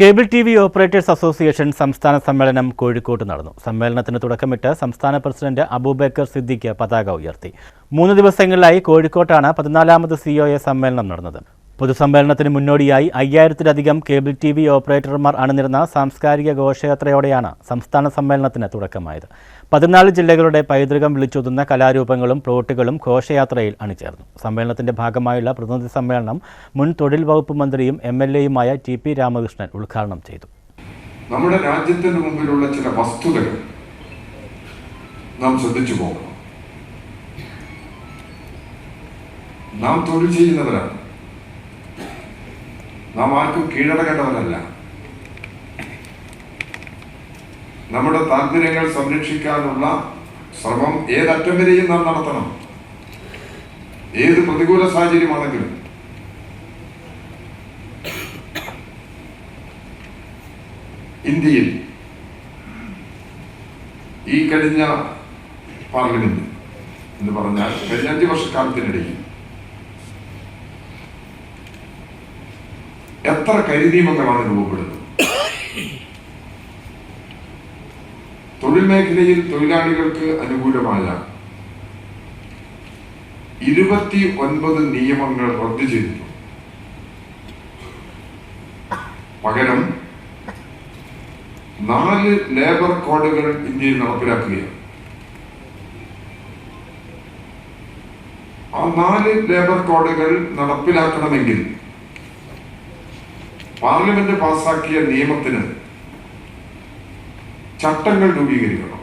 Cable T V operators association സംസ്ഥാന സമ്മേളനം കോഴിക്കോട്ട് നടന്നു. സമ്മേളനത്തിന് തുടക്കമിട്ട് സംസ്ഥാന പ്രസിഡന്റ് അബൂബക്കർ സിദ്ദിഖ് പതാക ഉയർത്തി. മൂന്ന് ദിവസങ്ങളിലായി കോഴിക്കോട്ടാണ് പതിനാലാമത് സിഒഎ എ സമ്മേളനം നടന്നത്. പൊതുസമ്മേളനത്തിന് മുന്നോടിയായി അയ്യായിരത്തിലധികം കേബിൾ ടി വി ഓപ്പറേറ്റർമാർ അണിനിരുന്ന സാംസ്കാരിക ഘോഷയാത്രയോടെയാണ് സംസ്ഥാന സമ്മേളനത്തിന് തുടക്കമായത്. പതിനാല് ജില്ലകളുടെ പൈതൃകം വിളിച്ചൊതുന്ന കലാരൂപങ്ങളും പ്ലോട്ടുകളും ഘോഷയാത്രയിൽ അണിചേർന്നു. സമ്മേളനത്തിന്റെ ഭാഗമായുള്ള പ്രതിനിധി സമ്മേളനം മുൻ തൊഴിൽ വകുപ്പ് മന്ത്രിയും എം എൽ എയുമായ ടി പി രാമകൃഷ്ണൻ ഉദ്ഘാടനം ചെയ്തു. നമ്മുടെ രാജ്യത്തിന് മുമ്പിലുള്ള ചില വസ്തുതകൾ നാം ശ്രദ്ധിച്ചു പോകണം. നാം തൊഴിൽ ചെയ്യുന്നവരാണ്. നാം ആർക്കും കീഴടങ്ങേണ്ടവരല്ല നമ്മുടെ താല്പര്യങ്ങൾ സംരക്ഷിക്കാനുള്ള ശ്രമം ഏതറ്റം വരെയും നാം നടത്തണം. ഏത് പ്രതികൂല സാഹചര്യമാണെങ്കിലും. ഇന്ത്യയിൽ ഈ കഴിഞ്ഞ പാർലമെന്റ് എന്ന് പറഞ്ഞാൽ കഴിഞ്ഞ അഞ്ച് വർഷക്കാലത്തിനിടയിൽ എത്ര കരിനിയമങ്ങളാണ് രൂപപ്പെടുന്നത്? തൊഴിൽ മേഖലയിൽ തൊഴിലാളികൾക്ക് അനുകൂലമായ ഇരുപത്തി ഒൻപത് നിയമങ്ങൾ റദ്ദു ചെയ്തിട്ടുണ്ട്. പകരം നാല് ലേബർ കോഡുകൾ ഇന്ത്യയിൽ നടപ്പിലാക്കുകയാണ്. ആ നാല് ലേബർ കോഡുകൾ നടപ്പിലാക്കണമെങ്കിൽ പാർലമെന്റ് പാസാക്കിയ നിയമത്തിന് ചട്ടങ്ങൾ രൂപീകരിക്കണം.